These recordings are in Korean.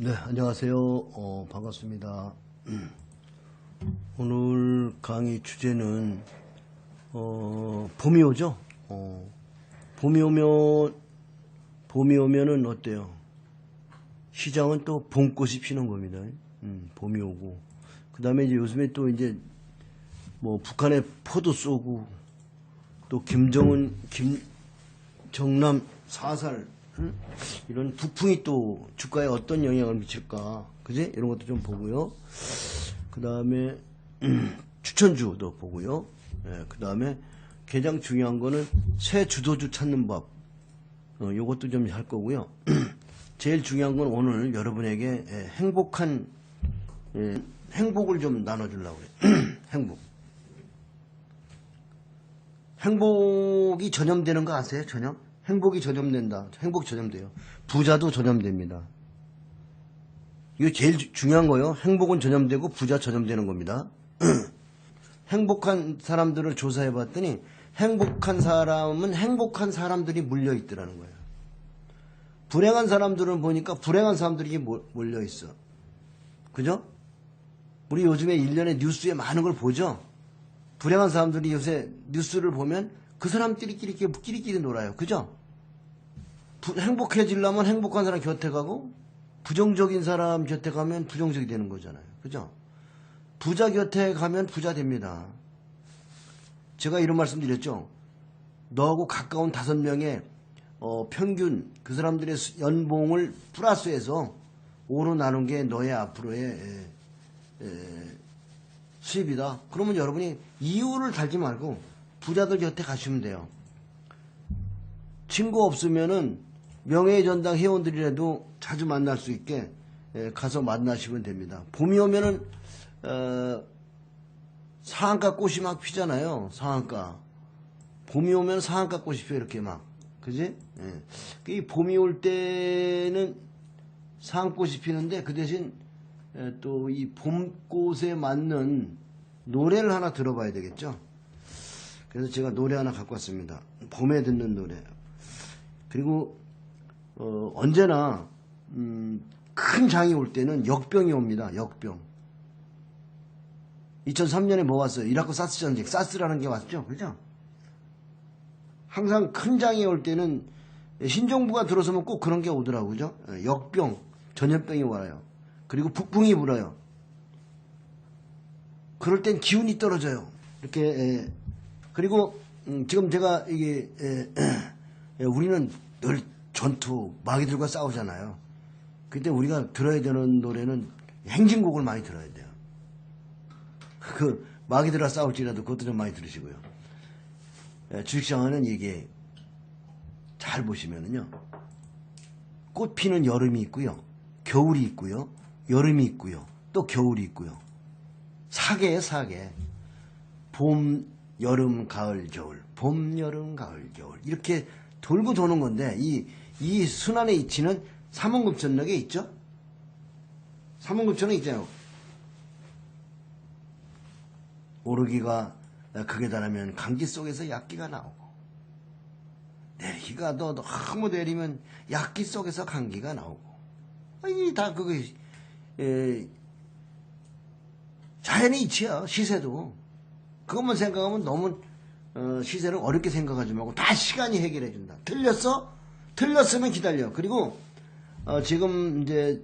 네, 안녕하세요. 어, 반갑습니다. 오늘 강의 주제는 어, 봄이 오죠. 어, 봄이 오면 봄이 오면은 어때요? 시장은 또 봄꽃이 피는 겁니다. 음, 봄이 오고 그 다음에 이제 요즘에 또 이제 뭐 북한에 포도 쏘고 또 김정은 김정남 사살 응? 이런 북풍이 또 주가에 어떤 영향을 미칠까. 그지? 이런 것도 좀 보고요. 그 다음에 추천주도 보고요. 예, 그 다음에 가장 중요한 거는 새 주도주 찾는 법. 어, 요것도 좀 할 거고요. 제일 중요한 건 오늘 여러분에게 예, 행복한 예, 행복을 좀 나눠주려고 그래요 행복. 행복이 전염되는 거 아세요? 전염? 행복이 전염된다. 행복 전염돼요. 부자도 전염됩니다. 이거 제일 주- 중요한 거예요. 행복은 전염되고 부자 전염되는 겁니다. 행복한 사람들을 조사해 봤더니 행복한 사람은 행복한 사람들이 물려 있더라는 거예요. 불행한 사람들은 보니까 불행한 사람들이 몰- 몰려 있어. 그죠? 우리 요즘에 일련의 뉴스에 많은 걸 보죠? 불행한 사람들이 요새 뉴스를 보면 그 사람들끼리 이렇게 끼리 끼리 놀아요. 그죠? 부- 행복해지려면 행복한 사람 곁에 가고 부정적인 사람 곁에 가면 부정적이 되는 거잖아요. 그죠? 부자 곁에 가면 부자 됩니다. 제가 이런 말씀 드렸죠. 너하고 가까운 다섯 명의 어, 평균 그 사람들의 수- 연봉을 플러스해서 5로 나눈 게 너의 앞으로의 에, 에, 수입이다. 그러면 여러분이 이유를 달지 말고 부자들 곁에 가시면 돼요. 친구 없으면은 명예의 전당 회원들이라도 자주 만날 수 있게 예, 가서 만나시면 됩니다. 봄이 오면은 어, 상한가 꽃이 막 피잖아요. 상한가. 봄이 오면 상한가 꽃이 피 이렇게 막. 그지? 예. 이 봄이 올 때는 상꽃이 피는데 그 대신 또 이 봄꽃에 맞는 노래를 하나 들어봐야 되겠죠. 그래서 제가 노래 하나 갖고 왔습니다. 봄에 듣는 노래. 그리고 어, 언제나 음, 큰 장이 올 때는 역병이 옵니다. 역병. 2003년에 뭐 왔어요? 이라크 사스 전쟁. 사스라는 게 왔죠. 그죠? 항상 큰 장이 올 때는 신정부가 들어서면 꼭 그런 게 오더라고요. 그죠? 예, 역병, 전염병이 와요. 그리고 북풍이 불어요. 그럴 땐 기운이 떨어져요. 이렇게 예. 그리고 음, 지금 제가 이게 예, 예, 우리는 늘 전투 마귀들과 싸우잖아요. 그때 우리가 들어야 되는 노래는 행진곡을 많이 들어야 돼요. 그 마귀들과 싸울지라도 그것도 좀 많이 들으시고요. 예, 주식시장은 이게 잘 보시면은요. 꽃 피는 여름이 있고요. 겨울이 있고요. 여름이 있고요. 또 겨울이 있고요. 사계예요, 사계. 봄, 여름, 가을, 겨울. 봄, 여름, 가을, 겨울. 이렇게 돌고 도는 건데, 이, 이 순환의 이치는 삼원급전력에 있죠? 삼원급전에 있잖아요. 오르기가 극에 달하면 감기 속에서 약기가 나오고, 내리기가 너 너무 내리면 약기 속에서 감기가 나오고, 아니, 다 그거, 에, 자연의 이치야, 시세도. 그것만 생각하면 너무, 어, 시세를 어렵게 생각하지 말고 다 시간이 해결해 준다. 틀렸어? 틀렸으면 기다려. 그리고, 어, 지금 이제,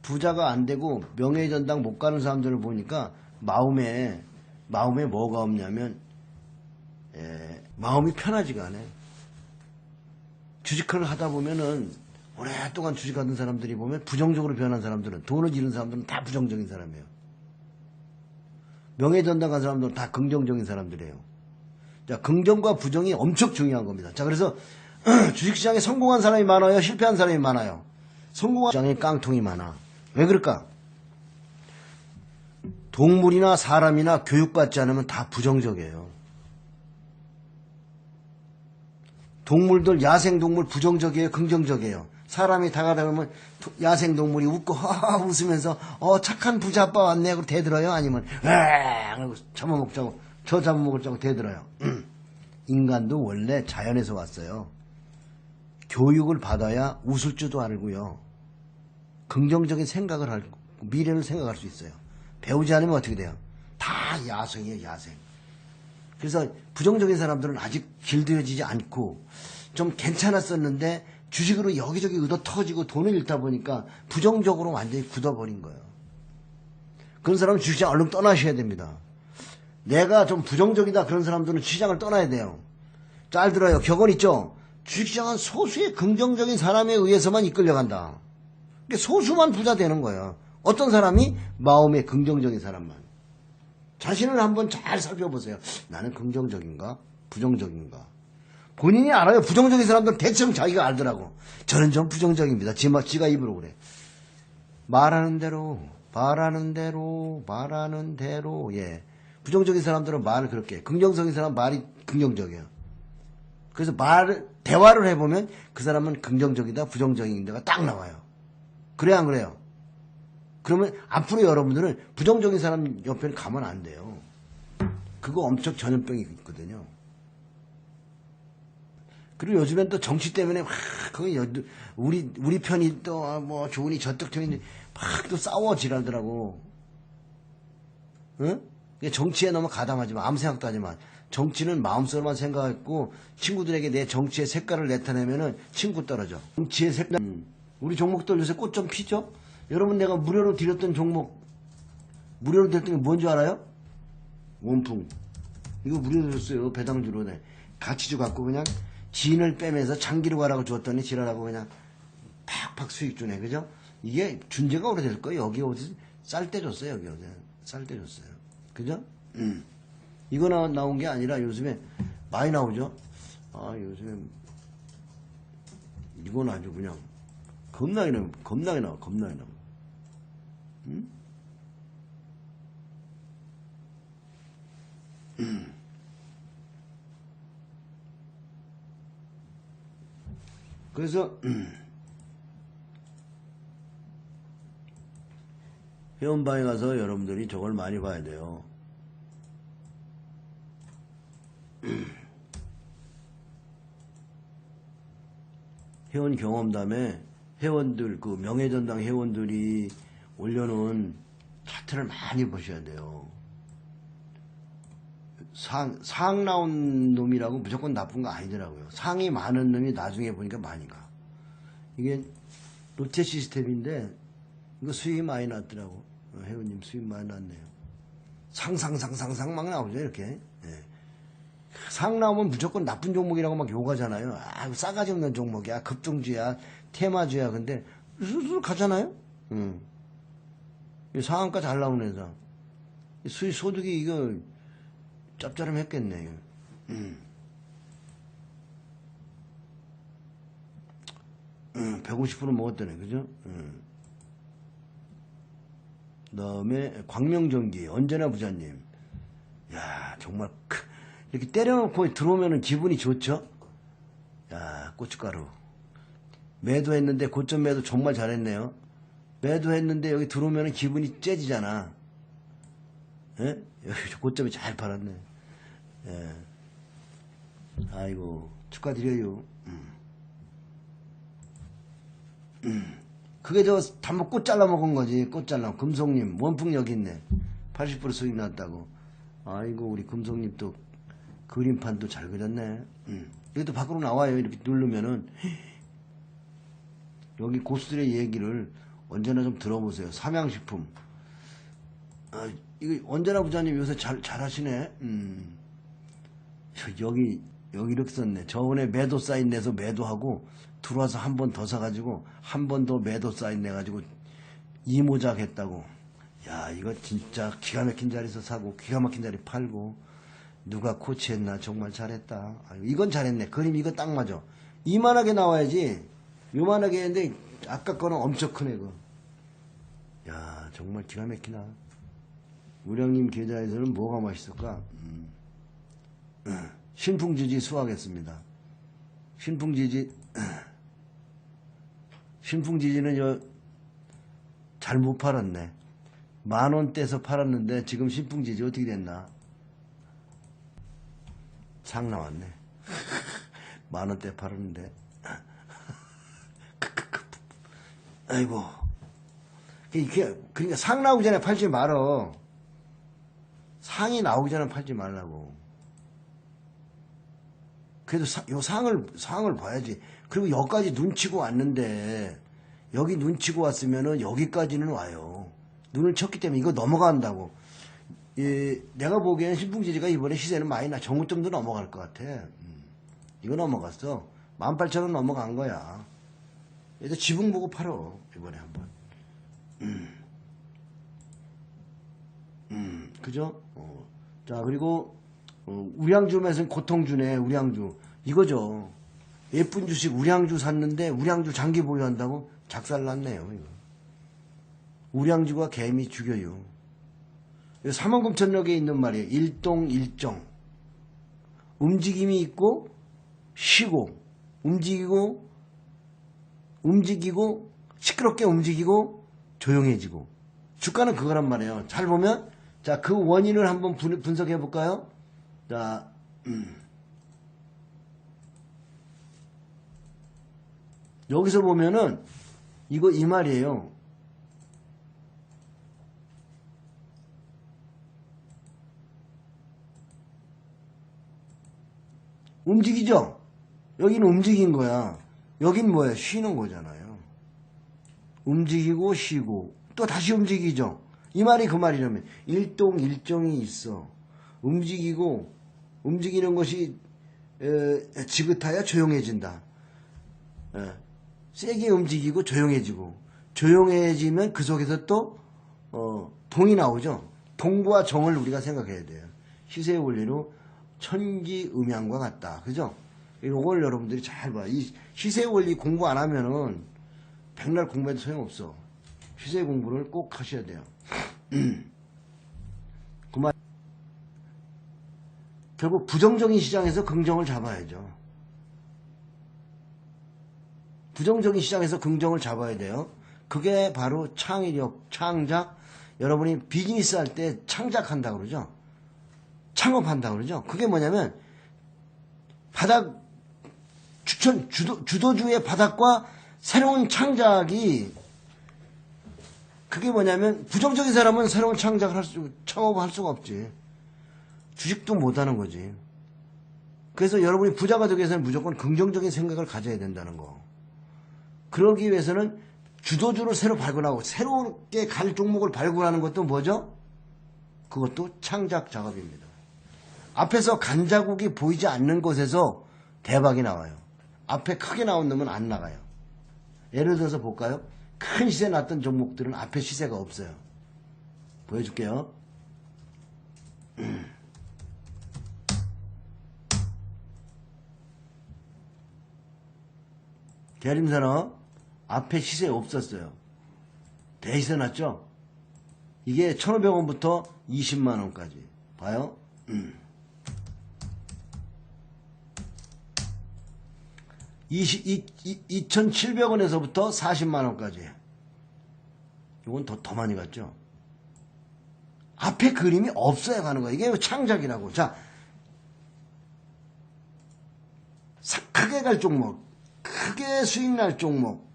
부자가 안 되고 명예 전당 못 가는 사람들을 보니까 마음에, 마음에 뭐가 없냐면, 에, 마음이 편하지가 않아요. 주식을 하다 보면은 오랫동안 주식하던 사람들이 보면 부정적으로 변한 사람들은 돈을 잃은 사람들은 다 부정적인 사람이에요. 명예 전당 간 사람들은 다 긍정적인 사람들이에요. 자, 긍정과 부정이 엄청 중요한 겁니다. 자, 그래서 주식시장에 성공한 사람이 많아요? 실패한 사람이 많아요? 성공한 시장에 깡통이 많아. 왜 그럴까? 동물이나 사람이나 교육받지 않으면 다 부정적이에요. 동물들 야생동물 부정적이에요 긍정적이에요 사람이 다가다 보면 도- 야생동물이 웃고 하하 웃으면서 어 착한 부자 아빠 왔네 그러고 대들어요 아니면 에 그러고 잡아먹자고 저 잡아먹을 자고 대들어요 인간도 원래 자연에서 왔어요 교육을 받아야 웃을 줄도 알고요 긍정적인 생각을 할, 미래를 생각할 수 있어요. 배우지 않으면 어떻게 돼요? 다 야생이에요, 야생. 그래서 부정적인 사람들은 아직 길들여지지 않고 좀 괜찮았었는데 주식으로 여기저기 얻어 터지고 돈을 잃다 보니까 부정적으로 완전히 굳어버린 거예요. 그런 사람은 주식시장 얼른 떠나셔야 됩니다. 내가 좀 부정적이다 그런 사람들은 시장을 떠나야 돼요. 잘 들어요. 격언 있죠? 주식시장은 소수의 긍정적인 사람에 의해서만 이끌려간다. 그러니까 소수만 부자 되는 거예요. 어떤 사람이? 마음에 긍정적인 사람만. 자신을 한번 잘 살펴보세요. 나는 긍정적인가? 부정적인가? 본인이 알아요. 부정적인 사람들은 대충 자기가 알더라고. 저는 좀 부정적입니다. 지마, 지가 입으로 그래. 말하는 대로, 말하는 대로, 말하는 대로, 예. 부정적인 사람들은 말을 그렇게 해. 긍정적인 사람은 말이 긍정적이에요. 그래서 말, 대화를 해보면 그 사람은 긍정적이다, 부정적인 데가 딱 나와요. 그래, 안 그래요? 그러면 앞으로 여러분들은 부정적인 사람 옆에는 가면 안 돼요. 그거 엄청 전염병이 있거든요. 그리고 요즘엔 또 정치 때문에 막, 그, 여- 우리, 우리 편이 또, 뭐, 좋으니 저쪽 편이 막 또 싸워 지랄더라고. 응? 정치에 너무 가담하지 마. 아무 생각도 하지 마. 정치는 마음속으로만 생각했고, 친구들에게 내 정치의 색깔을 나타내면은 친구 떨어져. 정치의 색깔. 음. 우리 종목들 요새 꽃 좀 피죠? 여러분 내가 무료로 드렸던 종목, 무료로 드렸던 게 뭔지 알아요? 원풍. 이거 무료로 줬어요. 배당주로. 네. 가치주 갖고 그냥 진을 빼면서 장기로 가라고 줬더니 지랄하고 그냥 팍팍 수익 주네. 그죠? 이게 준재가 오래될 거예요. 여기 어디 쌀 때 줬어요. 여기 어디 쌀 때 줬어요. 그죠? 음. 이거 나, 나온 게 아니라 요즘에 많이 나오죠? 아, 요즘에 이건 아주 그냥 겁나게 나와. 겁나게 나와. 겁나게 나와. 음? 그래서 회원방에 가서 여러분들이 저걸 많이 봐야 돼요. 회원 경험담에 회원들 그 명예전당 회원들이 올려놓은 차트를 많이 보셔야 돼요. 상, 상 나온 놈이라고 무조건 나쁜 거 아니더라고요. 상이 많은 놈이 나중에 보니까 많이 가. 이게 롯데 시스템인데 이거 수익이 많이 났더라고. 어, 회원님 수익 많이 났네요. 상상상상상 막 나오죠 이렇게. 예. 상 나오면 무조건 나쁜 종목이라고 막 욕하잖아요. 아, 싸가지 없는 종목이야. 급등주야. 테마주야. 근데 술술 가잖아요. 응. 이 상한가 잘 나오는 회사. 이 수익 소득이 이거 짭짤했겠네. 이거. 음. 음, 150% 먹었다네, 그죠? 음. 그 다음에 광명전기 언제나 부자님. 야 정말 크- 이렇게 때려놓고 들어오면은 기분이 좋죠? 야 고춧가루. 매도했는데 고점 매도 정말 잘했네요. 매도했는데 여기 들어오면은 기분이 째지잖아. 예? 여기 고점이 잘 팔았네. 예. 아이고 축하드려요. 음. 음. 그게 저 단목 꽃 잘라 먹은 거지. 꽃 잘라. 금속님 원풍 여기 있네. 80% 수익 났다고. 아이고 우리 금속님 또 그림판도 잘 그렸네. 음. 이것도 밖으로 나와요. 이렇게 누르면은 여기 고수들의 얘기를 언제나 좀 들어보세요. 삼양식품. 아, 이거 언제나 부자님 요새 잘, 잘 하시네. 음. 저 여기, 여기 이렇게 썼네. 저번에 매도 사인 내서 매도하고 들어와서 한 번 더 사가지고 한 번 더 매도 사인 내가지고 이모작 했다고. 야, 이거 진짜 기가 막힌 자리에서 사고 기가 막힌 자리 팔고 누가 코치했나 정말 잘했다. 이건 잘했네. 그림 이거 딱 맞아. 이만하게 나와야지. 요만하게 했는데 아까 거는 엄청 크네, 그. 야, 정말 기가 막히나. 우량님 계좌에서는 뭐가 맛있을까? 음. 신풍지지 수확했습니다. 신풍지지, 신풍지지는 잘못 팔았네. 만 원대에서 팔았는데 지금 신풍지지 어떻게 됐나? 상 나왔네. 만 원대 팔았는데. 아이고, 이게, 그러니까 상 나오기 전에 팔지 말어. 상이 나오기 전에 팔지 말라고. 그래도 사- 요 상을, 상을 봐야지. 그리고 여기까지 눈치고 왔는데, 여기 눈치고 왔으면은 여기까지는 와요. 눈을 쳤기 때문에 이거 넘어간다고. 예, 내가 보기에는 신풍지지가 이번에 시세는 많이 나, 정구점도 넘어갈 것 같아. 음. 이거 넘어갔어. 18,000원 넘어간 거야. 얘도 지붕 보고 팔어, 이번에 한 번. 음, 그죠? 어. 자, 그리고, 어, 우량주 매선 고통주네, 우량주. 이거죠. 예쁜 주식 우량주 샀는데, 우량주 장기 보유한다고 작살났네요, 이거. 우량주가 개미 죽여요. 3원금천역에 있는 말이에요. 일동 일정. 움직임이 있고, 쉬고, 움직이고, 움직이고, 시끄럽게 움직이고, 조용해지고. 주가는 그거란 말이에요. 잘 보면, 자, 그 원인을 한번 분, 분석해 볼까요? 자, 음. 여기서 보면은, 이거 이 말이에요. 움직이죠? 여기는 움직인 거야. 여긴 뭐야? 쉬는 거잖아요. 움직이고 쉬고 또 다시 움직이죠. 이 말이 그 말이라면 일동 일정이 있어. 움직이고 움직이는 것이 에, 지긋하여 조용해진다. 에, 세게 움직이고 조용해지고 조용해지면 그 속에서 또 어, 동이 나오죠. 동과 정을 우리가 생각해야 돼요. 시세의 원리로 천지음양과 같다. 그죠? 이걸 여러분들이 잘 봐. 이 시세 원리 공부 안 하면은 백날 공부해도 소용없어. 시세 공부를 꼭 하셔야 돼요. 그만. 결국 부정적인 시장에서 긍정을 잡아야죠. 부정적인 시장에서 긍정을 잡아야 돼요. 그게 바로 창의력, 창작. 여러분이 비즈니스 할 때 창작한다 그러죠. 창업한다 그러죠. 그게 뭐냐면 바닥 추천 주도, 주도주의 바닥과 새로운 창작이 그게 뭐냐면 부정적인 사람은 새로운 창작을 할 수, 창업을 할 수가 없지. 주식도 못 하는 거지. 그래서 여러분이 부자가 되기 위해서는 무조건 긍정적인 생각을 가져야 된다는 거. 그러기 위해서는 주도주를 새로 발굴하고 새롭게 갈 종목을 발굴하는 것도 뭐죠? 그것도 창작 작업입니다. 앞에서 간자국이 보이지 않는 곳에서 대박이 나와요. 앞에 크게 나온 놈은 안 나가요. 예를 들어서 볼까요? 큰 시세 났던 종목들은 앞에 시세가 없어요. 보여줄게요. 대림산업 앞에 시세 없었어요. 대시세 났죠? 이게 1,500원부터 20만원까지. 봐요? 음. 2,700원에서부터 40만원까지. 이건 더, 더 많이 갔죠? 앞에 그림이 없어야 가는 거야. 이게 창작이라고. 자, 사- 크게 갈 종목, 크게 수익 날 종목,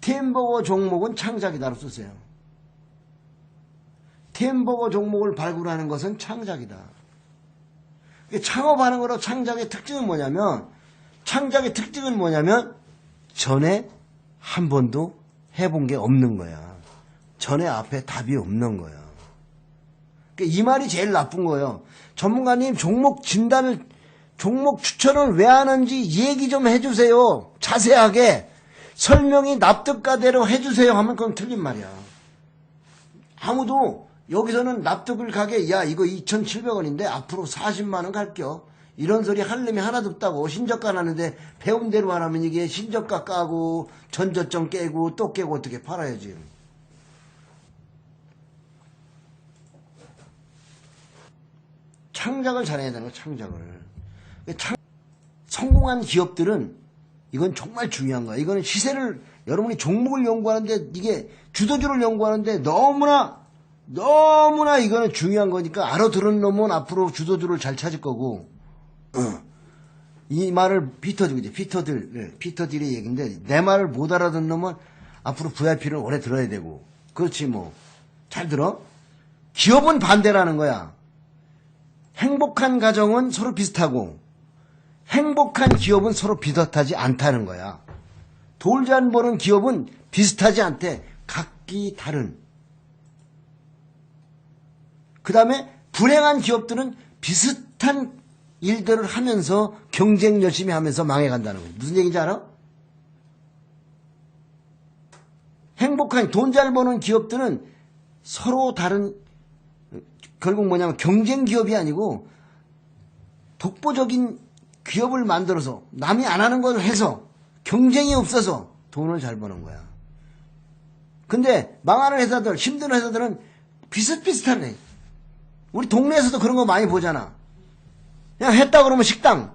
템버거 종목은 창작이다로 쓰세요. 템버거 종목을 발굴하는 것은 창작이다. 창업하는 거로 창작의 특징은 뭐냐면, 창작의 특징은 뭐냐면, 전에 한 번도 해본 게 없는 거야. 전에 앞에 답이 없는 거야. 그러니까 이 말이 제일 나쁜 거예요. 전문가님 종목 진단을 종목 추천을 왜 하는지 얘기 좀 해주세요. 자세하게 설명이 납득가대로 해주세요 하면 그건 틀린 말이야. 아무도 여기서는 납득을 가게 야 이거 2,700원인데 앞으로 40만 원 갈게요. 이런 소리 할 놈이 하나도 없다고 신저가 나는데 배운 대로 안 하면 이게 신저가 까고 전저점 깨고 또 깨고 어떻게 팔아야지. 창작을 잘해야 되는 거야, 창작을. 창- 성공한 기업들은 이건 정말 중요한 거야. 이거는 시세를 여러분이 종목을 연구하는데 이게 주도주를 연구하는데 너무나 너무나 이거는 중요한 거니까 알아들은 놈은 앞으로 주도주를 잘 찾을 거고 어. 이 말을 피터들 이제 피터들 네, 피터들의 얘기인데 내 말을 못 알아듣는 놈은 앞으로 VIP를 오래 들어야 되고 그렇지 뭐. 잘 들어? 기업은 반대라는 거야. 행복한 가정은 서로 비슷하고 행복한 기업은 서로 비슷하지 않다는 거야. 돌잘 버는 기업은 비슷하지 않대. 각기 다른. 그 다음에 불행한 기업들은 비슷한 일들을 하면서 경쟁 열심히 하면서 망해간다는 거야. 무슨 얘기인지 알아? 행복한 돈 잘 버는 기업들은 서로 다른 결국 뭐냐면 경쟁 기업이 아니고 독보적인 기업을 만들어서 남이 안 하는 걸 해서 경쟁이 없어서 돈을 잘 버는 거야. 근데 망하는 회사들, 힘든 회사들은 비슷비슷하네. 우리 동네에서도 그런 거 많이 보잖아. 그냥 했다 그러면 식당.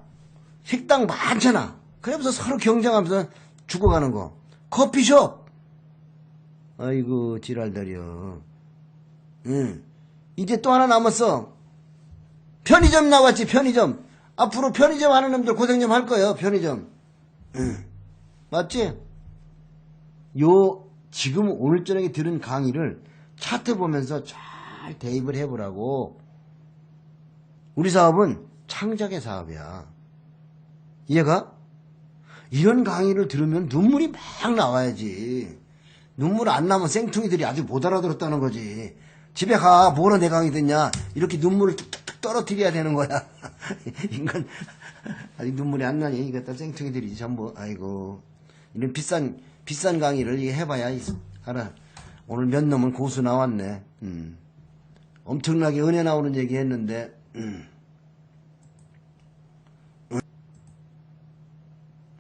식당 많잖아. 그러면서 서로 경쟁하면서 죽어가는 거. 커피숍. 아이고, 지랄들이여. 응. 이제 또 하나 남았어. 편의점 나왔지, 편의점. 앞으로 편의점 하는 놈들 고생 좀 할 거예요, 편의점. 응. 맞지? 요, 지금 오늘 저녁에 들은 강의를 차트 보면서 잘 대입을 해보라고. 우리 사업은 창작의 사업이야. 이해가? 이런 강의를 들으면 눈물이 막 나와야지. 눈물 안 나면 생퉁이들이 아주 못 알아들었다는 거지. 집에 가, 뭐로 내 강의 듣냐. 이렇게 눈물을 툭툭툭 떨어뜨려야 되는 거야. 인간, 아직 눈물이 안 나니. 이것다 생퉁이들이 전부, 아이고. 이런 비싼, 비싼 강의를 해봐야, 이- 알아. 오늘 몇 놈은 고수 나왔네. 음. 엄청나게 은혜 나오는 얘기 했는데, 음.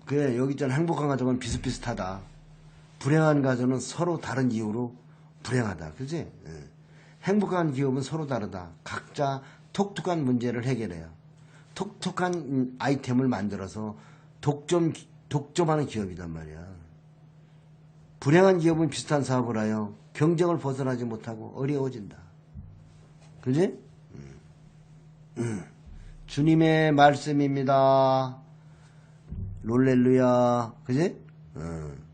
그래, 여기 있잖아. 행복한 가정은 비슷비슷하다. 불행한 가정은 서로 다른 이유로 불행하다. 그지? 예. 행복한 기업은 서로 다르다. 각자 독특한 문제를 해결해요. 음, 아이템을 만들어서 독점, 독점하는 기업이단 말이야. 불행한 기업은 비슷한 사업을 하여 경쟁을 벗어나지 못하고 어려워진다. 그지? 음. 음. 주님의 말씀입니다. 롤렐루야. 그지? 어.